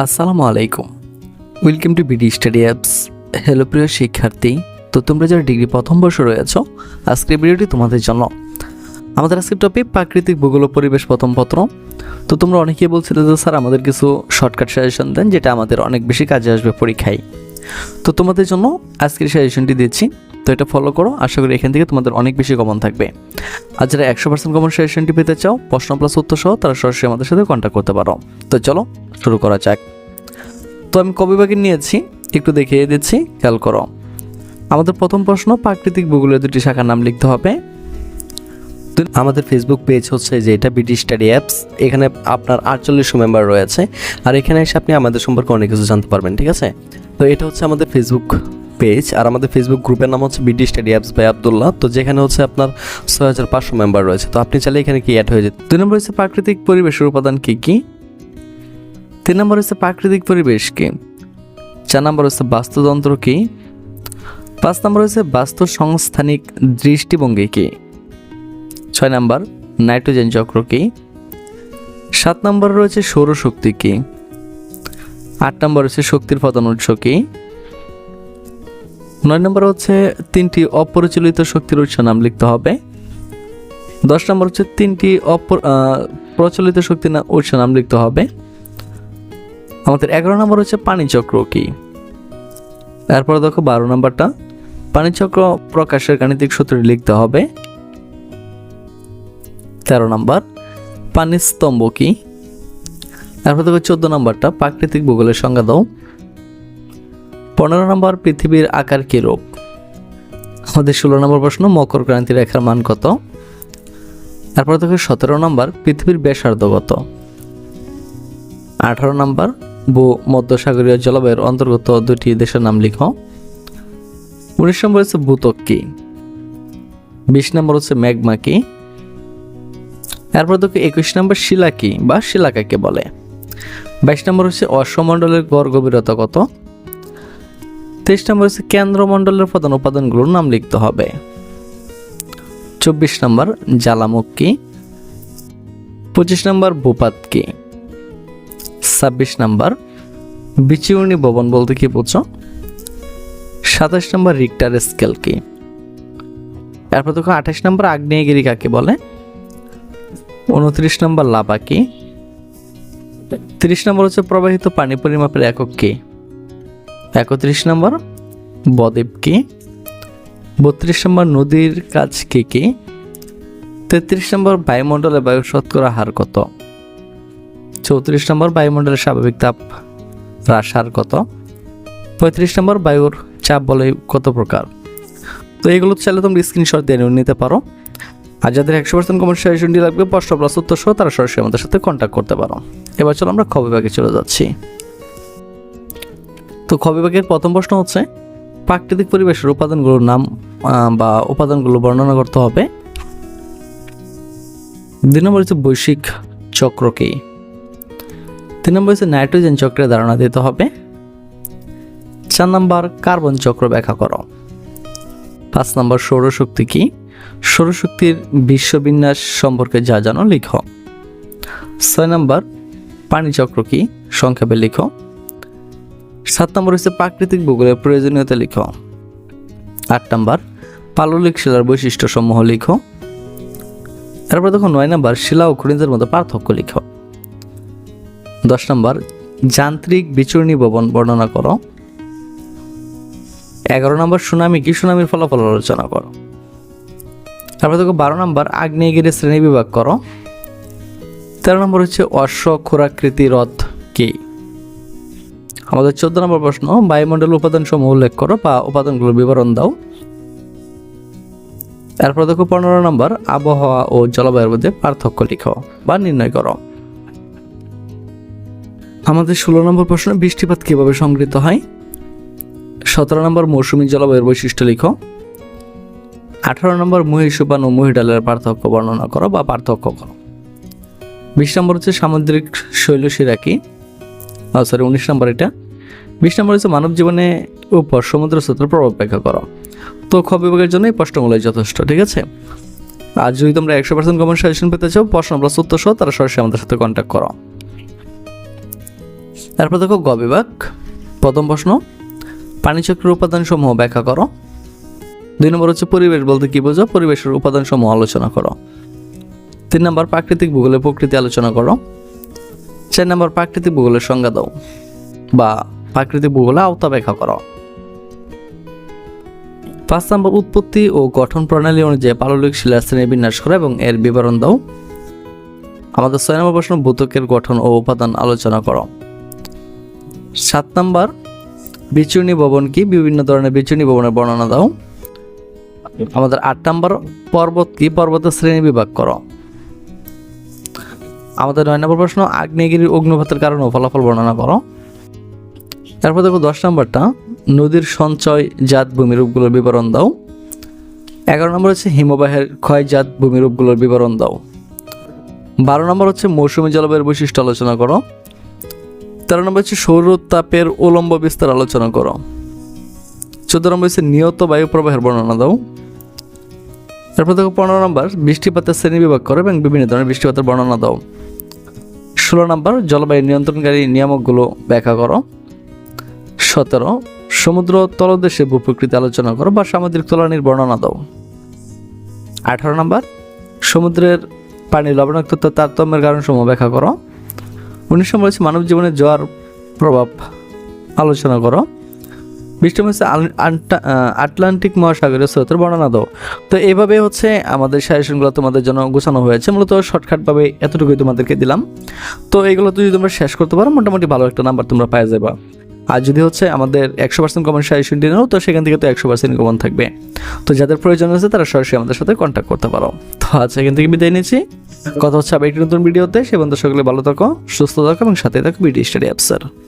আসসালামু আলাইকুম। Welcome to BD study apps hello প্রিয় শিক্ষার্থী। তো তোমরা যারা ডিগ্রি প্রথম বর্ষ রয়েছ আজকের ভিডিওটি তোমাদের জন্য। আমাদের আজকের টপিক প্রাকৃতিক ভূগোল পরিবেশ প্রথম পত্র। তো তোমরা অনেকেই বলছিলে যে, স্যার, আমাদের কিছু শর্টকাট সাজেশন দেন, যেটা আমাদের অনেক বেশি কাজে আসবে পরীক্ষায়। তো তোমাদের জন্য আজকের সাজেশনটি দিচ্ছি। তো এটা ফলো করো। আশা করি এখান থেকে তোমাদের অনেক বেশি কমন থাকবে। আর যারা একশো পার্সেন্ট কমন সাজেশনটি পেতে চাও, প্রশ্ন প্লাস উত্তর সহ, তারা সরাসরি আমাদের সাথে কন্ট্যাক্ট করতে পারো। তো চলো, শুরু করা যাক। তো আমি কবি বাকি নিয়েছি, একটু দেখিয়ে দিচ্ছি, খেয়াল করো। আমাদের প্রথম প্রশ্ন, প্রাকৃতিক ভূগোলের দুটি শাখার নাম লিখতে হবে। আমাদের ফেসবুক পেজ হচ্ছে যে এটা বিডি স্টাডি অ্যাপস এখানে আপনার আটচল্লিশশো মেম্বার রয়েছে। আর এখানে এসে আপনি আমাদের সম্পর্কে অনেক কিছু জানতে পারবেন, ঠিক আছে? তো এটা হচ্ছে আমাদের ফেসবুক পেজ আর আমাদের ফেসবুক গ্রুপের নাম হচ্ছে BD study apps by Abdullah তো যেখানে হচ্ছে আপনার ছয় হাজার পাঁচশো মেম্বার রয়েছে। তো আপনি চাইলে এখানে কি অ্যাড হয়ে যেতে দুই নম্বর হচ্ছে প্রাকৃতিক পরিবেশের উপাদান কী কী? তিন নম্বর হচ্ছে প্রাকৃতিক পরিবেশ কী? চার নম্বর হচ্ছে বাস্তুতন্ত্র কী? পাঁচ নম্বর হচ্ছে বাস্তু সংস্থানিক দৃষ্টিভঙ্গি কী? ছয় নম্বর নাইট্রোজেন চক্র কী? সাত নম্বর রয়েছে সৌরশক্তি কী? আট নম্বর হচ্ছে শক্তির প্রধান উৎস কি? নয় নম্বর হচ্ছে তিনটি অপরিচালিত শক্তির উৎস নাম লিখতে হবে। দশ নম্বর হচ্ছে তিনটি অপর প্রচলিত শক্তির উৎস নাম লিখতে হবে। আমাদের এগারো নম্বর হচ্ছে পানিচক্র কি? এরপর দেখো বারো নম্বরটা। পানিচক্র প্রকাশের গাণিতিক সূত্রটি লিখতে হবে। তেরো নম্বর পানিস্তম্ভ কি? এরপর দেখো চোদ্দ নম্বরটা, প্রাকৃতিক ভূগোলের সংজ্ঞা দাও। পনেরো নম্বর পৃথিবীর আকার কি রূপ? আমাদের ষোলো নম্বর প্রশ্ন, মকর ক্রান্তি রেখার মান কত? তারপর দেখো সতেরো নম্বর, পৃথিবীর ব্যাসার্ধ কত? আঠারো নম্বর, ভূ মধ্যসাগরীয় জলবায়ুর অন্তর্গত দুটি দেশের নাম লিখো। উনিশ নম্বর হচ্ছে ভূতক কি? বিশ নম্বর হচ্ছে ম্যাগমা কি? এরপর দেখো একুশ নম্বর শিলা কি বা শিলাকাকে বলে? বাইশ নম্বর হচ্ছে অশ্বমণ্ডলের গড় গভীরতা কত? তেইশ নম্বর হচ্ছে কেন্দ্রমণ্ডলের প্রধান উপাদানগুলোর নাম লিখতে হবে। চব্বিশ নম্বর জ্বালামুখ। পঁচিশ নম্বর ভূপাত কি ছাব্বিশ নাম্বার বিচিউর্ণী ভবন বলতে কি বুঝো সাতাশ নম্বর রিক্টার স্কেল কি? এরপর দেখো আঠাশ নম্বর আগ্নেয়গিরি কাকে বলে? উনত্রিশ নম্বর লাভা কি? তিরিশ নম্বর হচ্ছে প্রবাহিত পানি পরিমাপের একক কি? একত্রিশ নম্বর, বদ্বীপ কি? বত্রিশ নম্বর, নদীর কাজ কি কি? তেত্রিশ নম্বর, বায়ুমণ্ডলে বায়ু শতকরা হার কত? চৌত্রিশ নম্বর বায়ুমণ্ডলের স্বাভাবিক তাপ হ্রাস হার কত? পঁয়ত্রিশ নম্বর, বায়ুর চাপ বলে কত প্রকার? তো এগুলো চাইলে তোমরা স্ক্রিনশট দিয়ে নিতে পারো। আর যাদের একশো পার্সেন্ট সাজেশনটি লাগবে, প্রশ্ন প্লাস উত্তর সহ তারা সরাসরি আমাদের সাথে কন্ট্যাক্ট করতে পারো। এবার চলো আমরা খ বিভাগে চলে যাচ্ছি। তো খ বিভাগের প্রথম প্রশ্ন হচ্ছে, প্রাকৃতিক পরিবেশের উপাদানগুলোর নাম বা উপাদানগুলো বর্ণনা করতে হবে। দুই নম্বর হচ্ছে বৈশ্বিক চক্র কি? তিন নম্বর হচ্ছে নাইট্রোজেন চক্রের ধারণা দিতে হবে। চার নম্বর কার্বন চক্র ব্যাখ্যা করো। পাঁচ নম্বর সৌরশক্তি কি? সৌরশক্তির বিশ্ববিন্যাস সম্পর্কে যা জানো, লিখো। ছয় নম্বর পানি চক্র কি? সংক্ষেপে লিখো। সাত নম্বর হচ্ছে প্রাকৃতিক ভূগোলের প্রয়োজনীয়তা লিখো। আট নম্বর, পাললিক শিলার বৈশিষ্ট্য সমূহ লিখো। তারপর দেখো নয় নম্বর, শিলা ও খনিজের মধ্যে পার্থক্য লিখো। দশ নম্বর, যান্ত্রিক বিচূর্ণী ভবন বর্ণনা করো। এগারো নম্বর, সুনামি কি? সুনামির ফলাফল আলোচনা করো। তারপর দেখো বারো নম্বর আগ্নেয়গিরি শ্রেণি বিভাগ করো। তেরো নম্বর হচ্ছে অশ্ব খোরাকৃতি কি আমাদের চোদ্দ নম্বর প্রশ্ন, বায়ুমণ্ডল উপাদান সমূহ উল্লেখ করো বা উপাদানগুলোর বিবরণ দাও। এরপর দেখো পনেরো নম্বর, আবহাওয়া ও জলবায়ুর মধ্যে পার্থক্য লিখো বা নির্ণয় করো। আমাদের ষোলো নম্বর প্রশ্ন, বৃষ্টিপাত কীভাবে সংগৃহীত হয়? সতেরো নম্বর, মৌসুমী জলবায়ুর বৈশিষ্ট্য লিখো। আঠারো নম্বর মহিষুপান ও মহিডালের পার্থক্য বর্ণনা করো বা পার্থক্য করো। বিশ নম্বর হচ্ছে সামুদ্রিক শৈলশিরা কি? সরি উনিশ নম্বর এটা। বিশ নম্বর হচ্ছে মানব জীবনে উপর সমুদ্র স্রোতের প্রভাব ব্যাখ্যা করো। তো খ বিভাগের জন্য এই প্রশ্নগুলোই যথেষ্ট, ঠিক আছে? আর যদি তোমরা একশো পার্সেন্ট কমেন্ট সাজেশন পেতে চাও, প্রশ্ন প্লাস উত্তর সহ তারা সরাসরি আমাদের সাথে কন্ট্যাক্ট করো। তারপর দেখো গ বিভাগ, প্রথম প্রশ্ন, পানিচক্রের উপাদান সমূহ ব্যাখ্যা করো। দুই নম্বর হচ্ছে পরিবেশ বলতে কি বোঝো? পরিবেশের উপাদান সমূহ আলোচনা করো। তিন নম্বর, প্রাকৃতিক ভূগোলের প্রকৃতি আলোচনা করো। চার নম্বর প্রাকৃতিক ভূগোলের সংজ্ঞা দাও বা প্রাকৃতিক ভূগোলে আওতা ব্যাখ্যা করো। পাঁচ নম্বর উৎপত্তি ও গঠন প্রণালী অনুযায়ী পাললিক শিলার শ্রেণি বিন্যাস করো এবং এর বিবরণ দাও। আমাদের ছয় নম্বর প্রশ্ন, ভূতকের গঠন ও উপাদান আলোচনা করো। সাত নম্বর বিচূর্ণী ভবন কি? বিভিন্ন ধরনের বিচূর্ণী ভবনের বর্ণনা দাও। আমাদের আট নম্বর পর্বত কি? পর্বতের শ্রেণি বিভাগ করো। আমাদের নয় নম্বর প্রশ্ন, আগ্নেয়গিরির অগ্নুপাতের কারণে ফলাফল বর্ণনা করো। তারপর দেখো দশ নম্বরটা, নদীর সঞ্চয় জাত ভূমিরূপগুলোর বিবরণ দাও। এগারো নম্বর হচ্ছে হিমবাহের ক্ষয়জাত ভূমিরূপগুলোর বিবরণ দাও। বারো নম্বর হচ্ছে মৌসুমি জলবায়ুর বৈশিষ্ট্য আলোচনা করো। তেরো নম্বর হচ্ছে সৌরতাপের উলম্ব বিস্তার আলোচনা করো। চোদ্দ নম্বর হচ্ছে নিয়ত বায়ু প্রবাহের বর্ণনা দাও। তারপর দেখো পনেরো নম্বর, বৃষ্টিপাতের শ্রেণি বিভাগ করো এবং বিভিন্ন ধরনের বৃষ্টিপাতের বর্ণনা দাও। ষোলো নম্বর, জলবায়ু নিয়ন্ত্রণকারী নিয়ামকগুলো ব্যাখ্যা করো। সতেরো, সমুদ্র তলদেশে ভূপ্রকৃতি আলোচনা করো বা সামুদ্রিক তলানির বর্ণনা দাও। আঠারো নম্বর, সমুদ্রের পানি লবণাক্ততা তারতম্যের কারণসমূহ ব্যাখ্যা করো। উনিশ নম্বর হচ্ছে মানব জীবনে জোয়ার প্রভাব আলোচনা করো। বিশ হচ্ছে আটলান্টিক মহাসাগরের স্রোতের বর্ণনা দাও। তো এইভাবে হচ্ছে আমাদের সাজেশনগুলো তোমাদের জন্য গোছানো হয়েছে। মূলত শর্টকাটভাবে এতটুকুই তোমাদেরকে দিলাম। তো এগুলো তো যদি তোমরা শেষ করতে পারো, মোটামুটি ভালো একটা নাম্বার তোমরা পাওয়া যাবা। আর যদি হচ্ছে আমাদের একশো পার্সেন্ট কমন সাজেশনটি নাও, তো সেখান থেকে তো একশো পার্সেন্ট কমন থাকবে। তো যাদের প্রয়োজন আছে, তারা সরাসরি আমাদের সাথে কন্ট্যাক্ট করতে পারো। তো আচ্ছা এখান থেকে বিদায় নিচ্ছি। কথা হচ্ছে আবার একটি নতুন ভিডিওতে সে বন্ধু সকলে ভালো থাকো, সুস্থ থাকো এবং সাথে থাকো বিডি স্টাডি অ্যাপসার